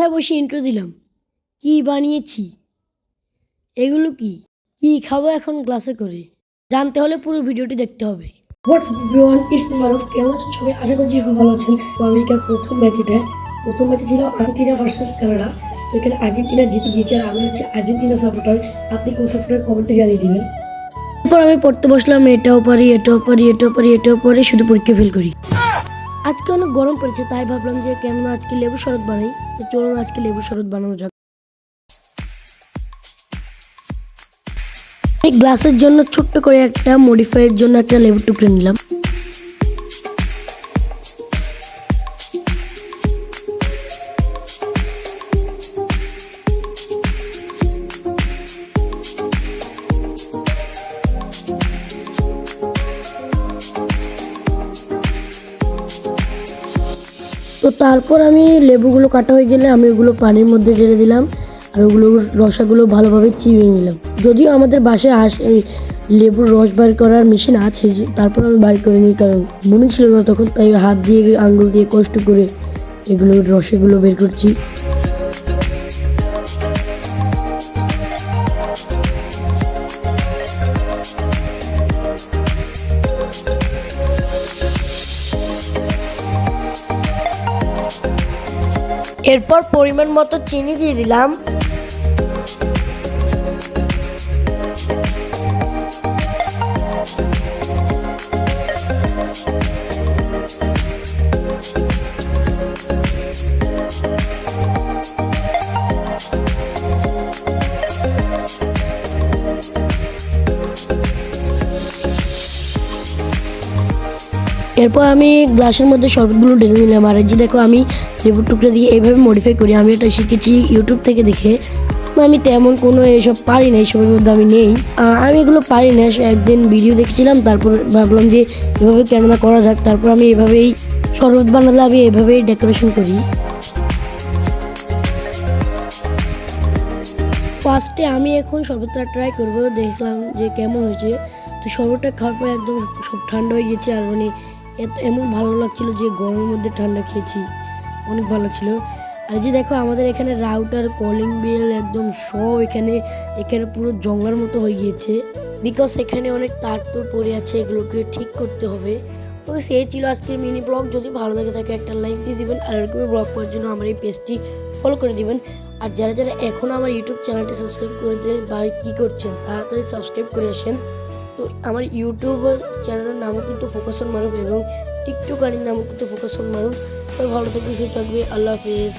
হ্যাঁ বসে ইন্ট্রো দিলাম? কি বানিয়েছি? এগুলো কি? কি খাব এখন গ্লাসে করে? জানতে হলে পুরো ভিডিওটি দেখতে হবে। হোয়াটস এভরিওয়ান ইটস মারুফ কেমন আছেন সবাই? আশা করছি ভালো আছেন। আমেরিকার প্রথম ম্যাচ এটা। প্রথম ম্যাচে ছিল আর্জেন্টিনা ভার্সেস কানাডা। তো এখানে আর্জেন্টিনা জিতে গিয়েছে আর আমি হচ্ছে আর্জেন্টিনা সাপোর্টার আপনি কোন সাপোর্টার কমেন্টে জানিয়ে দিবেন। তারপর আমি পড়তে বসলাম এটাও পারি এটাও পারি এটাও পারি এটাও পারি শুধু পরীক্ষা ফেল করি। আজকে অনেক গরম পড়েছে, তাই ভাবলাম যে কেন আজকে লেবু শরৎ বানাই, তো চলুন আজকে লেবু শরৎ বানানো যাক। আমি গ্লাসের জন্য ছোট্ট করে একটা মডিফাইয়ের জন্য একটা লেবু টুকরে নিলাম। তো তারপর আমি লেবুগুলো কাটা হয়ে গেলে আমি ওগুলো পানির মধ্যে ঢেলে দিলাম আর ওগুলো রসাগুলো ভালোভাবে চিবিয়ে নিলাম। যদিও আমাদের বাসায় আস লেবুর রস বার করার মেশিন আছে তারপর আমি বার করে নিই কারণ মনে ছিল না তখন, তাই হাত দিয়ে, আঙ্গুল দিয়ে কষ্ট করে এগুলো রসেগুলো বের করছি। এরপর পরিমাণ মতো চিনি দিয়ে দিলাম। এরপর আমি গ্লাসের মধ্যে শরবতগুলো ঢেলে নিলাম আর যে দেখো, আমি লেবুর টুকরা দিয়ে এইভাবে মডিফাই করি। আমি এটা শিখেছি ইউটিউব থেকে দেখে। আমি তেমন কোনো এসব পারি না, এসবের মধ্যে আমি নেই। আমি এগুলো পারি না। একদিন ভিডিও দেখছিলাম, তারপর ভাবলাম যে এভাবে কেননা করা যাক। তারপর আমি এভাবেই শরবত বানালে আমি এভাবেই ডেকোরেশন করি। ফার্স্টে আমি এখন শরবতটা ট্রাই করব। দেখলাম যে কেমন হয়েছে। তো শরবতটা খাওয়ার পর একদম সব ঠান্ডা হয়ে গেছে। আর মানে এত এমন ভালো লাগছিল যে গরমের মধ্যে ঠান্ডা খেয়েছি। অনেক ভালো লাগছিল। আর যে দেখো, আমাদের এখানে রাউটার কলিং বেল একদম সব এখানে এখানে পুরো জঙ্গলার মতো হয়ে গিয়েছে। বিকজ এখানে অনেক তার তোর পড়ে আছে, এগুলোকে ঠিক করতে হবে। ওকে সেই ছিল আজকের মিনি ব্লগ যদি ভালো লাগে থাকে একটা লাইক দিয়ে দিবেন, আর এরকম ব্লগ করার জন্য আমার এই পেজটি ফলো করে দিবেন। আর যারা যারা এখনও আমার ইউটিউব চ্যানেলটি সাবস্ক্রাইব করে দেন বা কী করছেন, তাড়াতাড়ি সাবস্ক্রাইব করে আসেন। তো আমার ইউটিউব চ্যানেলের নামও কিন্তু ফোকাসন মারুফ এবং টিকটকারের নামও কিন্তু ফোকাসন মারুফ। তো ভালো থাকবে, সুস্থ থাকবে, আল্লাহ হাফিজ।